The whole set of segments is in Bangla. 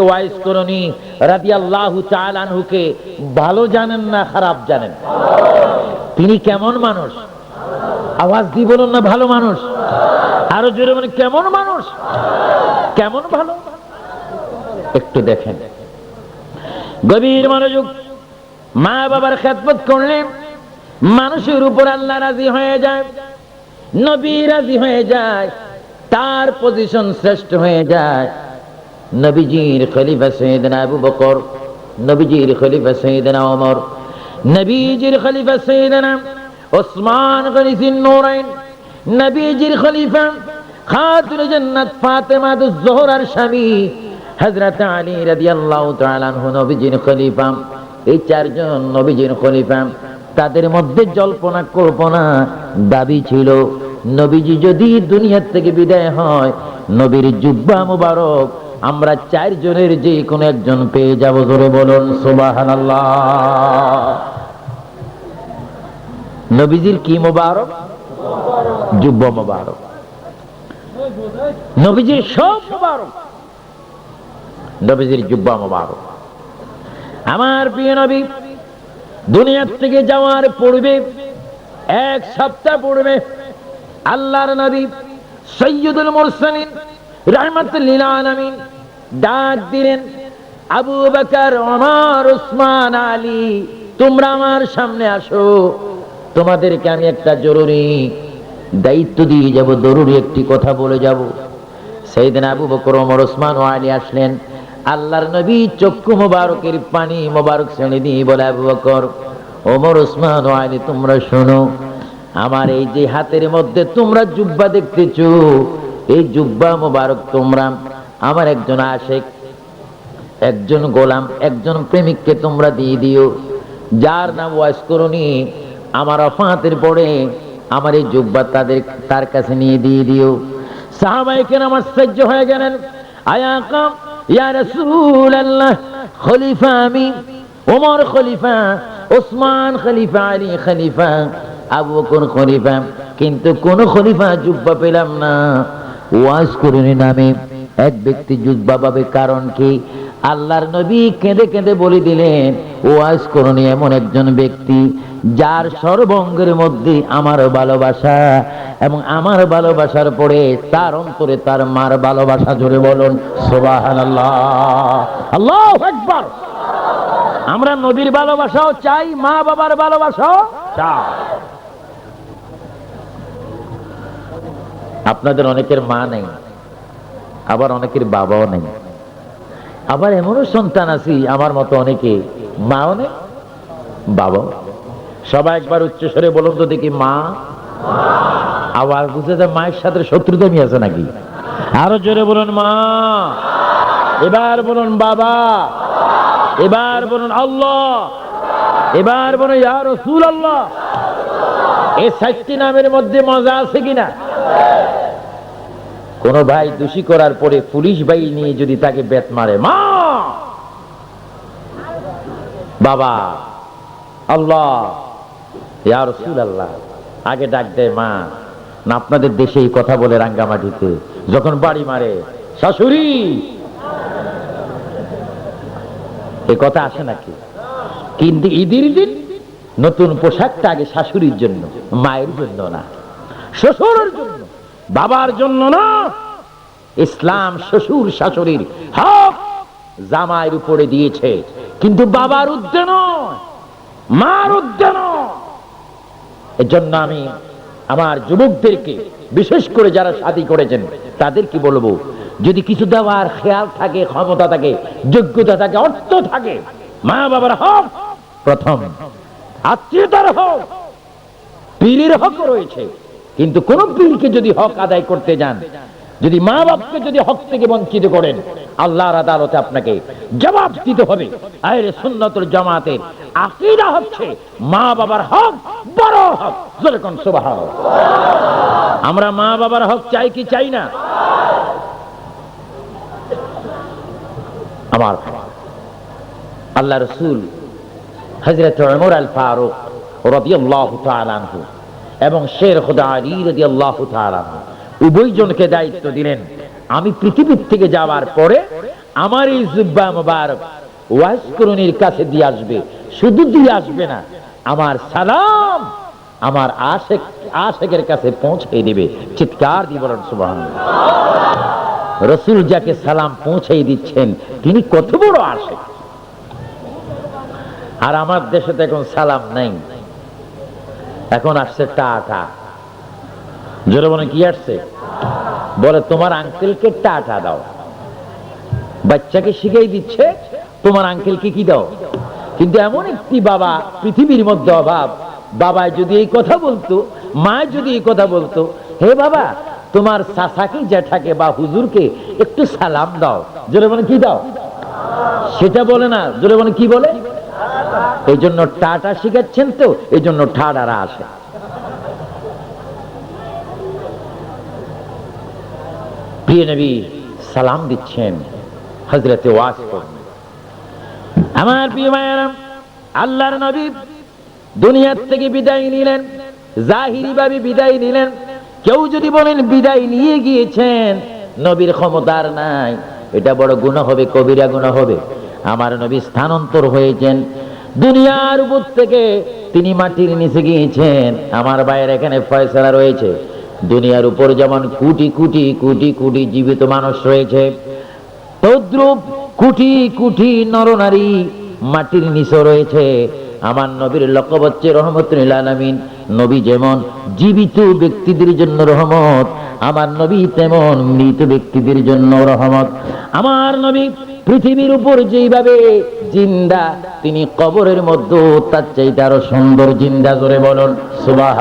ওয়াইস রাদিয়াল্লাহু তাআলা আনহুকে ভালো জানেন না খারাপ জানেন? তিনি কেমন মানুষ? আওয়াজ বলুন না, ভালো মানুষ? জোরে মানে কেমন মানুষ? কেমন ভালো? একটু দেখেন। গভীর মনোযোগ মা বাবার খেদমত করলে মানুষের উপর আল্লাহ রাজি হয়ে যায়, নবী রাজি হয়ে যায়, তার পজিশন শ্রেষ্ঠ হয়ে যায়। নবীজির খলিফা সৈয়দনা আবু বকর, নবীজির খলিফা সৈয়দনা ওমর, নবীজির খলিফা সৈয়দনা ওসমান গনিসিন নূরাইন নবীজির খলিফা খাতুন জান্নাত ফাতেমা জোহরার স্বামী হযরত আলী রাদিয়াল্লাহু তাআলা আনহু নবীজির খলিফা। এই চারজন নবীজির খলিফা, তাদের মধ্যে জল্পনা কল্পনা দাবি ছিল, নবীজি যদি দুনিয়ার থেকে বিদায় হয়, নবীর জুব্বা মুবারক আমরা চারজনের যে কোনো একজন পেয়ে যাব ধরে বলুন, সুবহানাল্লাহ। নবীজির কি মুবারক? জুব্বা মুবারক। নবীজির সব মুবারক। নবীজির জুব্বা মুবারক। আমার প্রিয় নবী দুনিয়ার থেকে যাওয়ার পূর্বে, এক সপ্তাহ পূর্বে, আল্লাহর নবী সৈয়দুল মুরসালিন রহমতুল্লিল ডাক দিলেন, আবু বকর, ওমর, উসমান, আলী, তোমরা আমার সামনে আসো। তোমাদেরকে আমি একটা জরুরি দায়িত্ব দিয়ে যাব, জরুরি একটি কথা বলে যাব। সেইদিন আবু বকর, ওমর ওসমান ও আলী আসলেন। আল্লাহর নবী চক্ষু মোবারকের পানি মোবারক শ্রেণি দিয়ে বলে, আবু বকর, ওমর ওসমান ও আলী, তোমরা শোনো, আমার এই যে হাতের মধ্যে তোমরা জুব্বা দেখতেছো এই জুব্বা মোবারক তোমরা, আমার একজন আশেক, একজন গোলাম, একজন প্রেমিককে তোমরা দিয়ে দিও। যার নাম করুনি, আমার অফাতের পরে আমার এই জুব্বা তাদের, তার কাছে নিয়ে দিয়ে দিও। সাহাবাইকেন আমার সহ্য হয়ে গেলেন, আয়া কাম, ইয়া রাসূলুল্লাহ, খলিফা আমি, ওমর খলিফা, ওসমান খলিফা, আলী খলিফা, আবু বকর খলিফা, কিন্তু কোন খলিফা জুব্বা পেলাম না। ওয়াজ করুনি নামে। এক ব্যক্তি পাবে কারণ কি? আল্লাহর নবী কেঁদে কেঁদে বলে দিলেন, ওয়াজ করুনি এমন একজন ব্যক্তি যার সর্বঙ্গের মধ্যে আমার ভালোবাসা এবং আমার ভালোবাসার পরে তার অন্তরে তার মার ভালোবাসা জুড়ে বলুন আল্লাহ একবার আমরা নবীর ভালোবাসাও চাই মা বাবার ভালোবাসাও চাই। আপনাদের অনেকের মা নেই, আবার অনেকের বাবাও নেই। আবার এমনও সন্তান আছি, আমার মতো অনেকে মাও নেই, বাবাও সবাই একবার উচ্চ স্বরে বলুন তো দেখি, মা। আবার বুঝে যায় মায়ের সাথে শত্রুতামি আছে নাকি? আরও জোরে বলুন, মা। এবার বলুন, বাবা। এবার বলুন, আল্লাহ। এবার বলুন, ইয়া রসুল আল্লাহ এই সাতটি নামের মধ্যে মজা আছে কিনা? কোন ভাই দোষী করার পরে পুলিশ ভাই নিয়ে যদি তাকে বেত মারে, মা! বাবা, আল্লাহ আল্লাহ আগে ডাক দেয়, মা, না আপনাদের দেশে এই কথা বলে রাঙ্গামাটিতে, যখন বাড়ি মারে, শাশুড়ি! এ কথা আসে নাকি? কিন্তু ঈদের দিন নতুন পোশাকটা আগে শাশুড়ির জন্য, মায়ের জন্য না, শ্বশুরের জন্য। বাবার জন্য না, ইসলাম শ্বশুর শাশুড়ির হক জামাইয়ের উপরে দিয়েছে। কিন্তু বাবার উদ্দে নয়, মার উদ্দে নয়। এজন্য আমি আমার যুবকদেরকে, বিশেষ করে যারা শাদী করেছেন তাদের কি বলব, যদি কিছু দেওয়ার খেয়াল থাকে, ক্ষমতা থাকে, যোগ্যতা থাকে, অর্থ থাকে মা বাবার হক প্রথম, আত্মীয়তার হক, পীরের হক রয়েছে। কিন্তু কোন পীরকে যদি হক আদায় করতে যান, যদি মা বাপকে যদি হক থেকে বঞ্চিত করেন, আল্লাহর আদালতে আপনাকে জবাব দিতে হবে। আরে সুন্নতুল জামাতের আকীদা হচ্ছে মা বাবার হক, বড় হক। যেরকম সুবহান আমরা মা বাবার হক চাই কি চাই না? আমার আল্লাহ রসুল হজরত ওমর আল ফারুক রাদিয়াল্লাহু তাআলা আনহু এবং শের খুদা আলী উভয়জনকে দায়িত্ব দিলেন, আমি পৃথিবীর থেকে যাওয়ার পরে আমার এই জুব্বা মোবারক ওয়াজ করুনির কাছে দিয়ে আসবে, শুধু দিয়ে আসবে না, আমার সালাম আমার আশেক, আশেকের কাছে পৌঁছে দেবে। চিৎকার দিয়ে বলেন, সুবহানাল্লাহ। রসুল যাকে সালাম পৌঁছে দিচ্ছেন, তিনি কত বড় আশেক। আর আমার দেশে তো এখন সালাম নাই। এখন আসছে টাটা। জোরে মনে কি আসছে? বলে, তোমার আঙ্কেলকে টাটা দাও। বাচ্চাকে শিখাই দিচ্ছে, তোমার আঙ্কেলকে কি দাও? কিন্তু এমন একটি বাবা, পৃথিবীর মধ্যে অভাব। বাবায় যদি এই কথা বলতো, মায় যদি এই কথা বলতো, হে বাবা, তোমার চাচাকে জ্যাঠাকে বা হুজুরকে একটু সালাম দাও। জোরে মনে কি দাও? সেটা বলে না। জোরে মনে কি বলে? এই জন্য টাটা শিখাচ্ছেন তো এই জন্য ঠাডারা আসে। প্রিয় নবী, সালাম দিচ্ছেন হজরতে করুন আমার প্রিয় মায়েরাম আল্লাহর নবী দুনিয়ার থেকে বিদায় নিলেন, জাহিরি ভাবে বিদায় নিলেন। কেউ যদি বলেন বিদায় নিয়ে গিয়েছেন, নবীর ক্ষমতার নাই। এটা বড় গুণ হবে, কবিরা গুণ হবে। আমার নবী স্থানান্তর হয়েছেন দুনিয়ার উপর থেকে তিনি মাটির নিচে গিয়েছেন। আমার বাইরে এখানে ফয়সলা রয়েছে। দুনিয়ার উপর যেমন কোটি কোটি কোটি কোটি জীবিত মানুষ রয়েছে, তদ্রুপ কুটি কুটি নরনারী মাটির নিচে রয়েছে। আমার নবীর লকব হচ্ছে রহমতুল্লাহ আলমিন। নবী যেমন জীবিত ব্যক্তিদের জন্য রহমত, আমার নবী তেমন মৃত ব্যক্তিদের জন্য রহমত। আমার নবী পৃথিবীর উপর যেইভাবে জিন্দা, তিনি কবরের মধ্যে, তার চাইতে আরও সুন্দর জিন্দা জোরে বলুন সুবাহ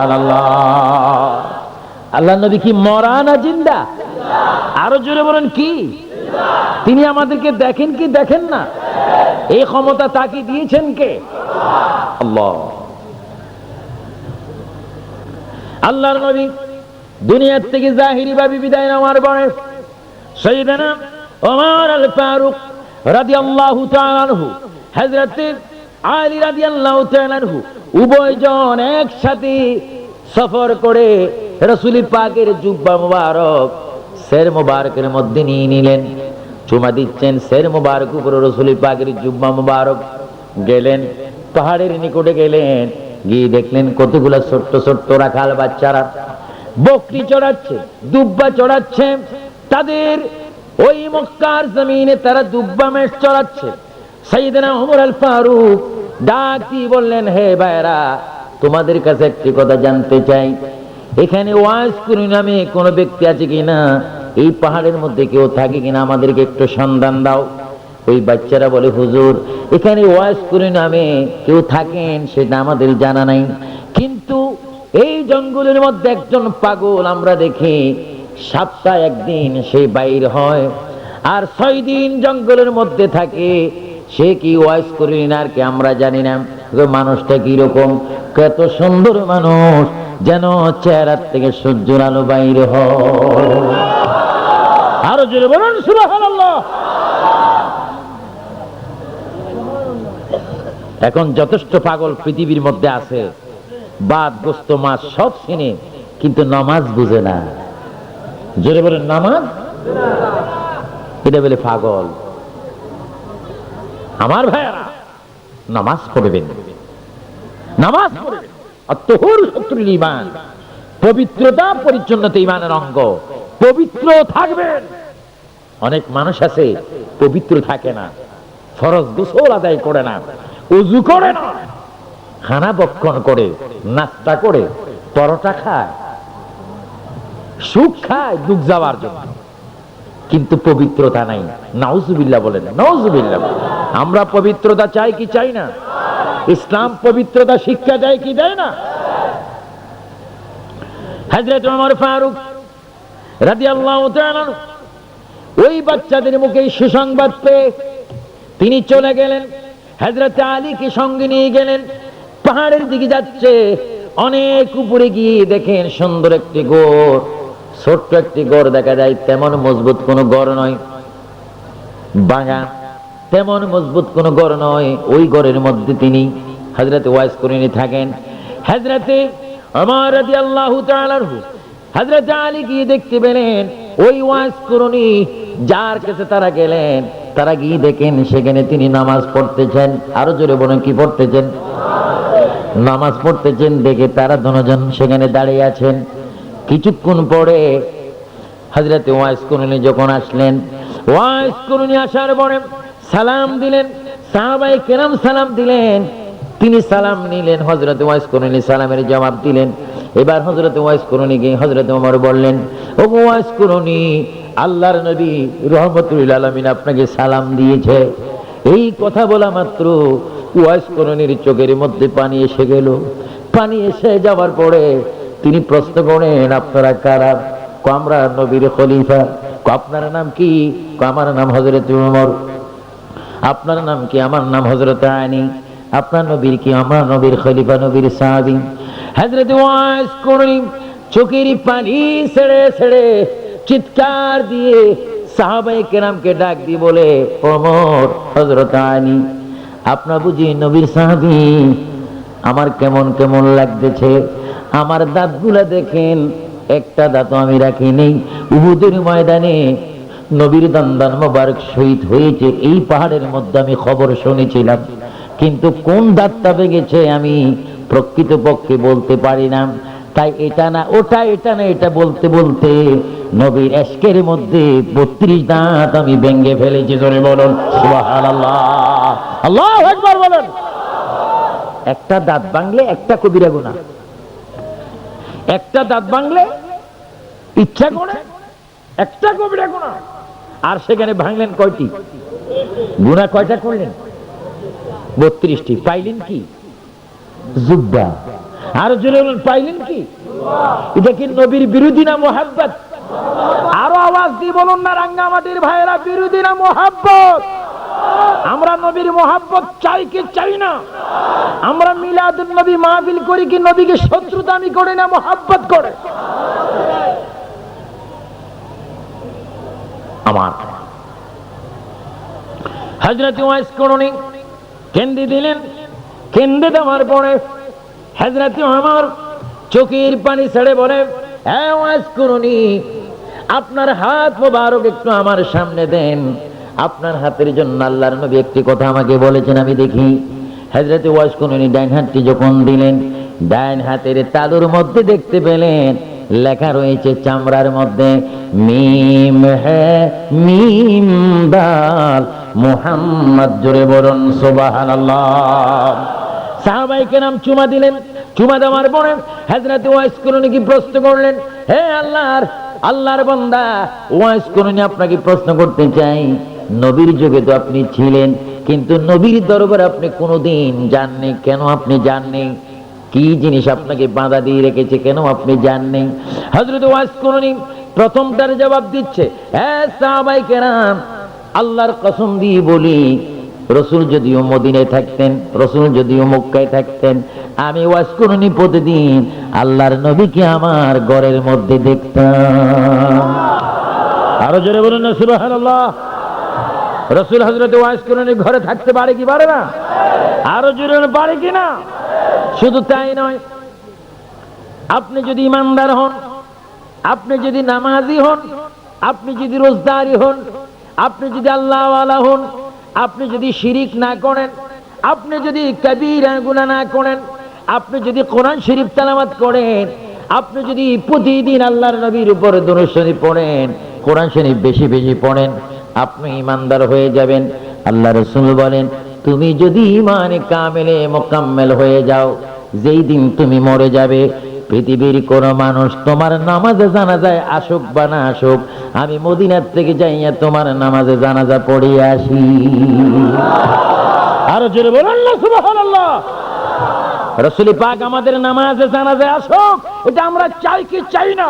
আল্লাহ নবী কি মরা না জিন্দা? আরও জোরে বলেন, কি? তিনি আমাদেরকে দেখেন কি দেখেন না? এই ক্ষমতা তাকে দিয়েছেন কে? আল্লাহ। আল্লাহর নবী দুনিয়ার থেকে জাহিরি ভাবে বিদায় নেওয়ার পরে সৈয়দানা ওমর আল ফারুক রাদিয়াল্লাহু তাআলা আনহু, হযরত আলী রাদিয়াল্লাহু তাআলা আনহু উভয়জন একসাথে সফর করে পাকের জুব্বা মুবারক মুবারকের মধ্যে নিয়ে নিলেন। চুমা দিচ্ছেন, শের মুবারক উপরে রসুল পাকের জুব্বা মুবারক। গেলেন, পাহাড়ের নিকটে গেলেন, গিয়ে দেখলেন কতগুলা ছোট্ট ছোট্ট রাখাল বাচ্চারা বকরি চড়াচ্ছে, দুব্বা চড়াচ্ছে, তাদের ওই মক্কার জমিনে তারা দুব্বা মেষ চড়াচ্ছে। আল ফারুক ডাক বললেন, হে তোমাদের কাছে একটি কথা জানতে চাই। এখানে ওয়াজ করি নামে কোনো ব্যক্তি আছে কিনা? এই পাহাড়ের মধ্যে কেউ থাকে কিনা? আমাদেরকে একটু সন্ধান দাও। ওই বাচ্চারা বলে, হুজুর, এখানে ওয়াজ করি নামে কেউ থাকেন, সেটা আমাদের জানা নাই। কিন্তু এই জঙ্গলের মধ্যে একজন পাগল আমরা দেখি সপ্তাহে একদিন সে বাইর হয়। আর ছয় দিন জঙ্গলের মধ্যে থাকে। সে কি ওয়াইস করি না আর কি আমরা জানি না। মানুষটা কীরকম? কত সুন্দর মানুষ। যেন চেহারার থেকে সূর্যের আলো বাইরে আরও জোরে বলুন এখন যথেষ্ট পাগল পৃথিবীর মধ্যে আছে। বাদ গোস্ত মাছ সব চিনে, কিন্তু নমাজ বুঝে না। জোরে বলেন, নামাজ? এটা বলে পাগল। আমার ভাইয়ারা, নামাজ পড়বেন। নামাজ ইমান পবিত্রতা, পরিচ্ছন্নতা ইমানের অঙ্গ। পবিত্র থাকবেন। অনেক মানুষ আছে, পবিত্র থাকে না। ফরজ গোসল আদায় করে না। উজু করে না। খানা বক্ষণ করে, নাস্তা করে, পরোটা খায়। সুখ খায়, দুঃখ যাওয়ার জন্য। কিন্তু পবিত্রতা নাই। নাউজুবিল্লাহ বলেন নাউজুবিল্লাহ আমরা পবিত্রতা চাই কি চাই না? ইসলাম পবিত্রতা, শিক্ষা দেয় কি দেয় না? হজরত ওমর ফারুক রাদিয়াল্লাহু তাআলা ওই বাচ্চাদের মুখে সুসংবাদ পেয়ে তিনি চলে গেলেন। হজরত আলীকে সঙ্গে নিয়ে গেলেন। পাহাড়ের দিকে যাচ্ছে। অনেক উপরে গিয়ে দেখেন সুন্দর একটি গোর ছোট্ট একটি গড় দেখা যায়, তেমন মজবুত কোনো গড় নয়। বাঙা তেমন মজবুত কোনো গড় নয়, ওই গড়ের মধ্যে তিনি হাজরাতে ওয়াইস করে থাকেন। হাজরাতে আমার আল্লাহ হাজরাতে আলী গিয়ে দেখতে পেলেন, ওই ওয়াইস করুনি যার কাছে তারা গেলেন, তারা গিয়ে দেখেন, সেখানে তিনি নামাজ পড়তেছেন। আরও জোরে বলেন, কি পড়তেছেন? নামাজ পড়তেছেন, দেখে তারা দুজন সেখানে দাঁড়িয়ে আছেন। কিছুক্ষণ পরে হাজরাতে ওয়াইস করুনি যখন আসলেন, ওয়াইস করুনি আসার পরে সালাম দিলেন সাহাবাই কেরাম সালাম দিলেন, তিনি সালাম নিলেন হজরত ওয়াইস করুনি সালামের জবাব দিলেন। এবার হজরত ওয়াইস করুনি গিয়ে হজরত ওমর বললেন ও ওয়াইস করুনি আল্লাহর নবী রহমতুল আলমিন আপনাকে সালাম দিয়েছে। এই কথা বলা মাত্র ওয়াইস করুনির চোখের মধ্যে পানি এসে গেল। পানি এসে যাওয়ার পরে তিনি প্রশ্ন করেন, আপনারা কারা? আমরা নবীর খলিফা। আপনার নাম কি? আমার নাম হজরত উমর। আপনার নাম কি? আমার নাম হজরত আনি আপনার নবীর কি? আমার নবীর খলিফা, নবীর সাহাবি। হজরত করুন চোখের পানি ছেড়ে ছেড়ে চিৎকার দিয়ে সাহাবাই কেরামকে ডাক দিয়ে বলে, ওমর হজরত আনি আপনার বুঝি নবীর সাহাবি? আমার কেমন কেমন লাগতেছে? আমার দাঁতগুলা দেখেন, একটা দাঁত আমি রাখি নেই উহুদের ময়দানে নবীর দান্দান মোবারক শহীদ হয়েছে, এই পাহাড়ের মধ্যে আমি খবর শুনেছিলাম। কিন্তু কোন দাঁতটা ভেঙেছে আমি প্রকৃতপক্ষে বলতে পারি না। তাই এটা না, ওটা, এটা না, এটা বলতে বলতে নবীর এশকের মধ্যে বত্রিশ দাঁত আমি ভেঙে ফেলেছি ধরে বলুন একবার বলেন। একটা দাঁত ভাঙলে একটা কবিরা গুণা একটা দাঁত ভাঙলে ইচ্ছা করে, একটা কবিরা গুণা আর সেখানে ভাঙলেন কয়টি? গুণা কয়টা করলেন? বত্রিশটি। পাইলেন কি? জুব্বা। আর জোরে পাইলেন কি? এটা কি নবীর বিরোধী না মোহাব্বত? আরও আওয়াজ দিয়ে বলুন না, রাঙ্গামাটির ভাইয়েরা, বিরোধী না মোহাব্বত? আমরা নবীর মোহাব্বত চাই কি চাই না? আমরা মিলাদুল নবী মাহফিল করি কি নবীকে শত্রুতা করি না, মোহাব্বত করে? আমার। ওয়াইস দিলেন। দেওয়ার পরে আমার চোখের পানি ছেড়ে বলে হ্যাঁ ওয়াইস করুনি আপনার হাত মোবারক একটু আমার সামনে দেন। আপনার হাতের জন্য আল্লাহর নবী একটি কথা আমাকে বলেছেন, আমি দেখি। হজরত ওয়াইস করুনি ডাইন হাতটি যখন দিলেন, ডাইন হাতের তালুর মধ্যে দেখতে পেলেন, লেখা রয়েছে চামড়ার মধ্যে, মিম হ্যাঁ মিম দাল, মুহাম্মদ জোরে বলুন, সুবহানাল্লাহ। সাহাবাইকে নাম চুমা দিলেন, চুমা দেওয়ার পরে হাজরাতে ওয়াইস করুন কি প্রশ্ন করলেন, হে আল্লাহর আল্লাহর বান্দা ওয়াইস করুন আপনাকে প্রশ্ন করতে চাই? নবীর যুগে তো আপনি ছিলেন কিন্তু নবীর দরবার আপনি কোনোদিন জাননি কেন আপনি জাননি কি জিনিস আপনাকে বাধা দিয়ে রেখেছে? কেন আপনি জাননি হজরত ওয়াজ করুনি প্রথমটার জবাব দিচ্ছে আল্লাহর কসম দিয়ে বলি, রসুল যদিও মদিনায় থাকতেন, রসুল যদিও মক্কায় থাকতেন, আমি ওয়াজ করুনি প্রতিদিন আল্লাহর নবীকে আমার ঘরের মধ্যে দেখতাম। আরও জোরে বলুন না, সুবহানাল্লাহ। রসুল হজরত ওয়াজ করুনি ঘরে থাকতে পারে কি পারে না? আরও জোরে পারে কি না? শুধু তাই নয়, আপনি যদি ইমানদার হন, আপনি যদি নামাজি হন, আপনি যদি রোজদারি হন, আপনি যদি আল্লাহওয়ালা হন, আপনি যদি শিরিক না করেন, আপনি যদি কবিরা গুণা না করেন, আপনি যদি কোরআন শরীফ তালামাত করেন, আপনি যদি প্রতিদিন আল্লাহর নবীর উপর দনুশরী পড়েন, কোরআন শরীফ বেশি বেশি পড়েন আপনি ইমানদার হয়ে যাবেন। আল্লাহ রসুল বলেন তুমি যদি ইমানে কামেলে মোকাম্মেল হয়ে যাও যেই দিন তুমি মরে যাবে পৃথিবীর কোন মানুষ তোমার নামাজে জানাজায় আসুক বা না আসুক আমি মদিনার থেকে যাইয়া তোমার নামাজে জানাজা পড়িয়ে আসি। আরও জোরে বলুন রসুলি পাক আমাদের নামাজে জানাজায় আসুক এটা আমরা চাই কি চাই না?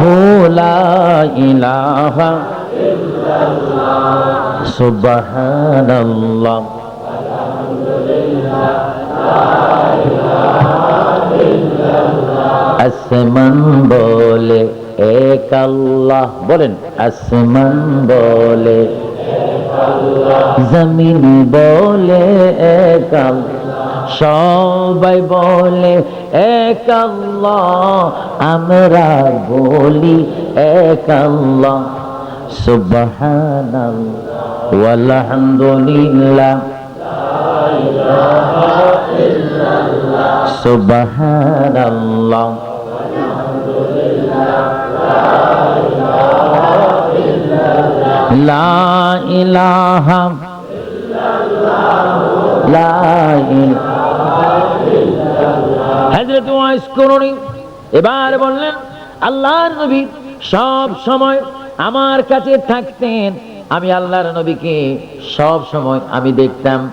হু লা ইলাহা সুবহানাল্লাহ। আসমান বলে এক আল্লাহ। বলেন, আসমান বলে। জমিন বলে এক আল্লাহ। সবাই বলে এক আল্লাহ আমরা বলি এক আল্লাহ। সুবহানাল্লাহ আলহামদুলিল্লাহ সুবহানাল্লাহ লা ইলাহা লা হযরত ওয়াইস করুনি এবার বললেন, আল্লাহর নবী সব সময় আমার কাছে থাকতেন, আমি আল্লাহর নবীকে সব সময় আমি দেখতাম।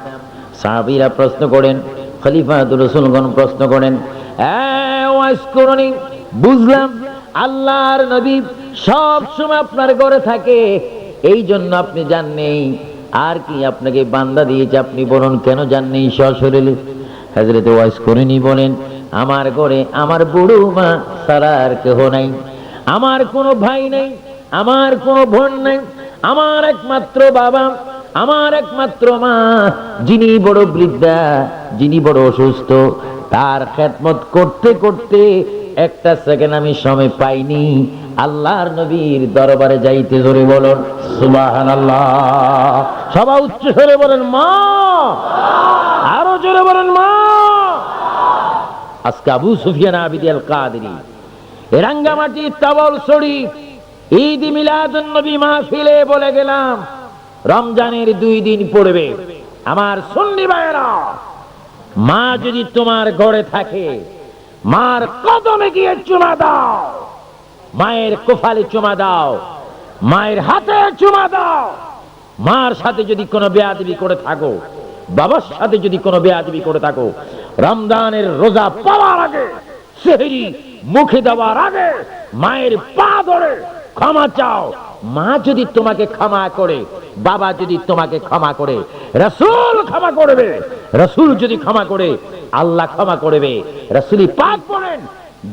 সাহাবীরা প্রশ্ন করেন, খলিফাতুর রসুলগণ প্রশ্ন করেন, "এ ওয়াইস করুনি বুঝলাম আল্লাহর নবী সব সময় আপনার ঘরে থাকে এই জন্য আপনি যান নেই আর কি আপনাকে বান্দা দিয়েছে, আপনি বলুন, কেন যান নেই সশরীরে? হাজরতে ওয়াইস করিনি বলেন, আমার ঘরে আমার বুড়ো মা সারা আর কেহ নাই। আমার কোনো ভাই নাই, আমার কোনো বোন নাই, আমার একমাত্র বাবা, আমার একমাত্র মা, যিনি বড় বৃদ্ধা, যিনি বড় অসুস্থ। তার খেদমত করতে করতে একটা সেকেন্ড আমি সময় পাইনি। আল্লাহর নবীর দরবারে যাইতে ধরে বলুন সুবাহান আল্লাহ সবাই উচ্চ স্বরে বলেন মা। আরও জোরে বলেন মা। আজকে আবু সুফিয়ান আবিদি আল রাঙ্গামাটি তাবল শরীফ, ঈদ মিলাদুন নবী মাহফিলে বলে গেলাম, রমজানের দুই দিন পড়বে। আমার সুন্নি ভাইয়েরা, মা যদি তোমার ঘরে থাকে, মার কদমে গিয়ে চুমা দাও, মায়ের কোফালে চুমা দাও, মায়ের হাতে চুমা দাও। মার সাথে যদি কোনো বেয়াদবি করে থাকো, বাবার সাথে যদি কোনো বেয়াদবি করে থাকো, রমজানের রোজা পাওয়ার আগে, সেহরি মুখে দেওয়ার আগে, মায়ের পা ধরে ক্ষমা চাও। মা যদি তোমাকে ক্ষমা করে, বাবা যদি তোমাকে ক্ষমা করে, রসুল ক্ষমা করবে। রসুল যদি ক্ষমা করে, আল্লাহ ক্ষমা করবে। রসুলি পাক বলেন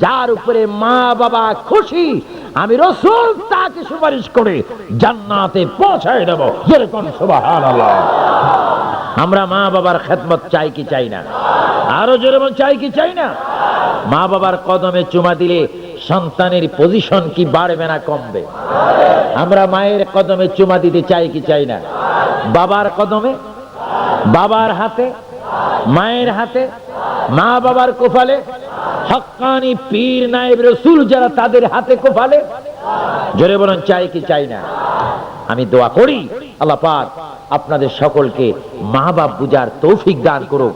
যার উপরে মা বাবা খুশি, আমি রসুল তাকে সুপারিশ করে জান্নাতে পৌঁছায় দেব। যেরকম আমরা মা বাবার খেদমত চাই কি চাই না? আরও বল, চাই কি চাই না? মা বাবার কদমে চুমা দিলে সন্তানের পজিশন কি বাড়বে না কমবে? আমরা মায়ের কদমে চুমা দিতে চাই কি চাই না? বাবার কদমে? বাবার হাতে? মায়ের হাতে, মা বাবার কোফালে হক্কানি পীর, নায়েব রসুল যারা তাদের হাতে কোফালে জোরে বলুন, চাই কি চাই না? আমি দোয়া করি, আল্লাহ পাক আপনাদের সকলকে মা বাপ বুঝার তৌফিক দান করুক।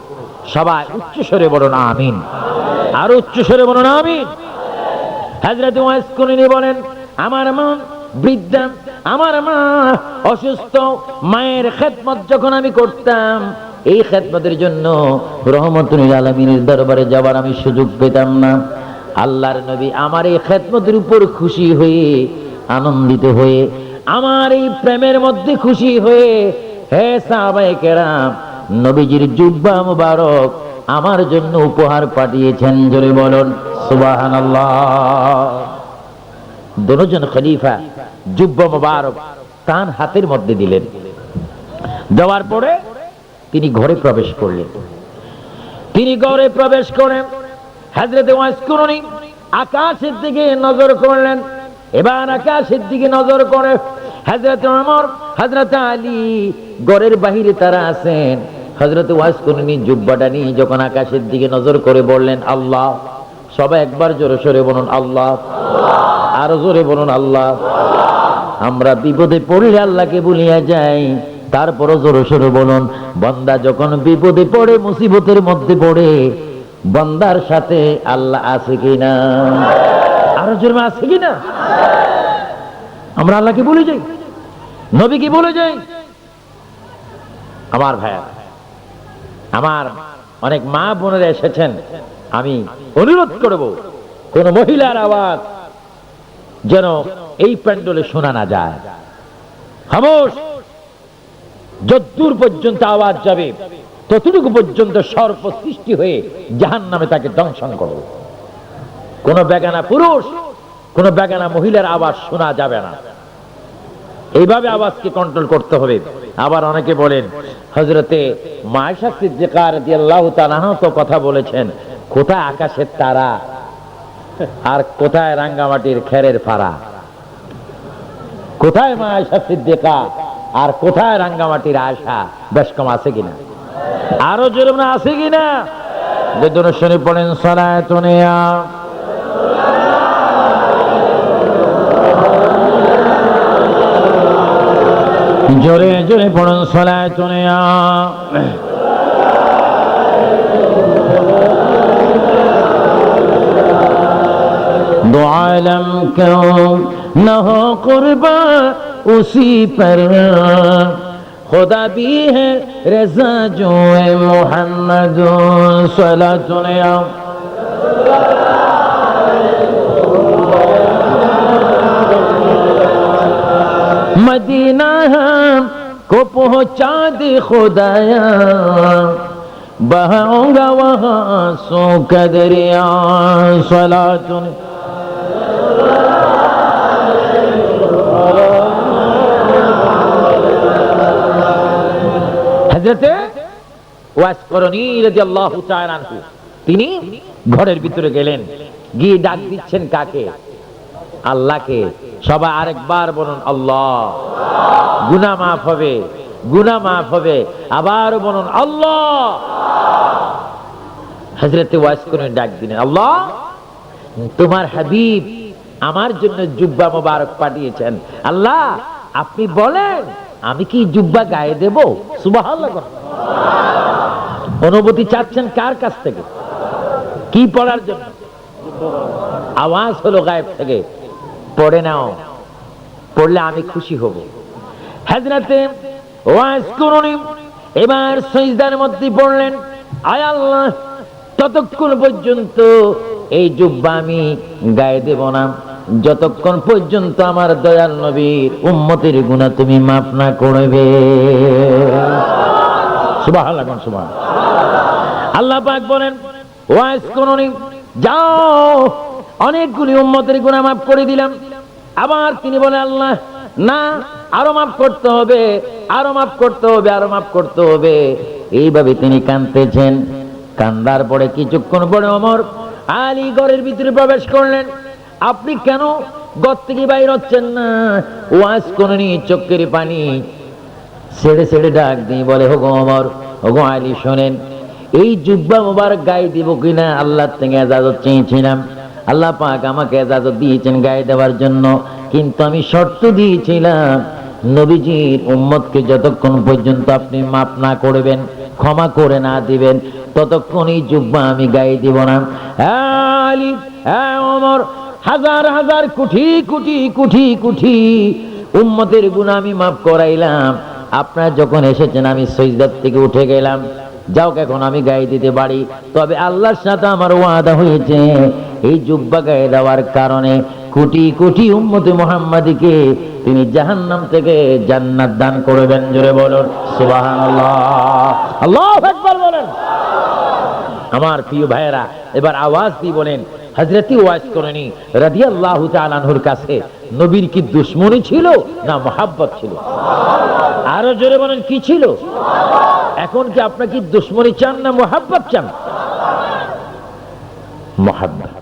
সবাই উচ্চ স্বরে বলুন, আমিন। আর উচ্চ স্বরে বলুন, আমিন। হাজরত ওয়াইস বলেন, আমার মা বৃদ্ধা, আমার মা অসুস্থ, মায়ের খেদমত যখন আমি করতাম এই খেদমতের জন্য রহমতুল আলমিনের দরবারে যাবার আমি সুযোগ পেতাম না। আল্লাহর নবী আমার এই খেদমতের উপর খুশি হয়ে, আনন্দিত হয়ে, আমার এই প্রেমের মধ্যে খুশি হয়ে, হে সাহাবায়ে কেরাম, নবীজির জুব্বা মুবারক আমার জন্য উপহার পাঠিয়েছেন, জোরে বলুন, সুবহানাল্লাহ। দুজন খলিফা জুব্বা মুবারক তার হাতের মধ্যে দিলেন। দেওয়ার পরে তিনি ঘরে প্রবেশ করলেন। তিনি ঘরে প্রবেশ করেন হাজরতে আকাশের দিকে নজর করলেন। এবার আকাশের দিকে নজর করে হাজরত ওমর, হাজরত আলী ঘরের বাহিরে তারা আছেন। হজরত ওয়াসকুরনি জুব্বাটা নিয়ে যখন আকাশের দিকে নজর করে বললেন, আল্লাহ, সবাই একবার জোরে সরে বলুন, আল্লাহ। আরও জোরে বলুন, আল্লাহ। আমরা বিপদে পড়লে আল্লাহকে বলিয়া যাই। তারপরও জোরে সরে বলুন, বন্দা যখন বিপদে পড়ে, মুসিবতের মধ্যে পড়ে, বন্দার সাথে আল্লাহ আছে কিনা? আরও জোরে আছে কিনা? আমরা আল্লাহকে বলে যাই, নবীকে বলে যাই। আমার ভাইয়া, আমার অনেক মা বোনেরা এসেছেন, আমি অনুরোধ করব, কোন মহিলার আওয়াজ যেন এই প্যান্ডলে শোনা না যায়। খামোশ! যদ্দূর পর্যন্ত আওয়াজ যাবে, ততটুকু পর্যন্ত সর্প সৃষ্টি হয়ে জাহান নামে তাকে দংশন করবে কোন বেগানা পুরুষ, কোন বেগানা মহিলার আওয়াজ শোনা যাবে না। এইভাবে আওয়াজকে কন্ট্রোল করতে হবে। আবার অনেকে বলেন হজরতে কথা বলেছেন, কোথায় আকাশের তারা আর কোথায় রাঙ্গামাটির খেরের ফাড়া? কোথায় মায়েশা সিদ্দিকা? আর কোথায় রাঙ্গামাটির আশা বেশ কম আছে কিনা? আরও জরুরি আছে কিনা? বেদন শনি পড়েন সরায় তনিয়া জোরে জোরে পড়ুন সলায় তুনিয়া দোয়ালম কেউ না হো কুরবান اسی پر خدا بھی ہے، رضا جو ہے محمد صلاح سنیا مدینہ کو پہنچا دی خدایا، بہاؤں گا وہاں سو کا دریا وسلم তাআলা তিনি ঘরের ভিতরে গেলেন। গিয়ে ডাক দিচ্ছেন কাকে? আল্লাহকে। সবাই আরেকবার বলুন, আল্লাহ। গুনাহ মাফ হবে, গুনাহ মাফ হবে। আবার বলুন, আল্লাহ। হজরতে ওয়াস করণী ডাক দিলেন, আল্লাহ, তোমার হাবিব আমার জন্য জুব্বা মোবারক পাঠিয়েছেন। আল্লাহ, আপনি বলেন আমি কি জুব্বা গায়ে দেব? সুবহানাল্লাহ। অনুভূতি চাচ্ছেন কার কাছ থেকে? কি পড়ার জন্য? আওয়াজ হলো গায়েব থেকে। পড়ে নাও। পড়লে আমি খুশি হব। হাজরাতে ওয়াজ করুনি এবার সজদার মধ্যে পড়লেন, আয় আল্লাহ, ততক্ষণ পর্যন্ত এই জুব্বা আমি গায়ে দেব না। যতক্ষণ পর্যন্ত আমার দয়াল নবীর উম্মতের গুণা তুমি মাফ না করবে। আল্লাহ পাক বলেন, ওয়াজ করুনি, যাও, অনেকগুলি উম্মতের গুণা মাফ করে দিলাম। আবার তিনি বলে আল্লাহ, না, আরও মাফ করতে হবে, আরও মাফ করতে হবে, আরও মাফ করতে হবে। এইভাবে তিনি কাঁদতেছেন। কান্দার পরে কিছুক্ষণ পরে অমর আলী ঘরের ভিতরে প্রবেশ করলেন। আপনি কেন ঘর থেকে বাইর হচ্ছেন না? ওয়াজ করেনি, চোখের পানি। ছেড়ে ছেড়ে ডাক দিয়ে বলে হোগো অমর হোগো আলী, শোনেন, এই জুব্বা মোবারক গায়ে দিব কিনা? আল্লাহ থেকে এজাজত চেয়েছিলাম। আল্লাহ পাক আমাকে এজাজত দিয়েছেন গায়ে দেওয়ার জন্য। কিন্তু আমি শর্ত দিয়েছিলাম, নবীজির উম্মতকে যতক্ষণ পর্যন্ত আপনি মাপ না করবেন, ক্ষমা করে না দিবেন, ততক্ষণ এই জুব্বা আমি গায়ে দিব না। হ্যাঁ আলী হ্যাঁ ওমর হাজার হাজার কোটি কোটি কোটি কোটি উম্মতের গুণ আমি মাফ করাইলাম। আপনারা যখন এসেছেন, আমি সৈদার থেকে উঠে গেলাম। যাও এখন আমি গায়ে দিতে পারি। তবে আল্লাহর সাথে আমার ওয়াদা হয়েছে, এই জুব্বা গায়ে দেওয়ার কারণে কোটি কোটি উম্মতে মোহাম্মদীকে তিনি জাহান্নাম থেকে জান্নাত দান করবেন। জোরে বলুন, সুবহানাল্লাহ। আল্লাহু আকবার বলেন। আমার প্রিয় ভাইয়েরা, এবার আওয়াজ দিয়ে বলেন হজরতি ওয়াজ করেনি রাধি আল্লাহ আনহুর কাছে। নবীর কি দুশ্মনী ছিল না মহাব্বত ছিল? আরও জোরে বলেন, কি ছিল? এখন কি আপনার কি দুশ্মনী চান না মহাব্বত চান? মহাব্বত।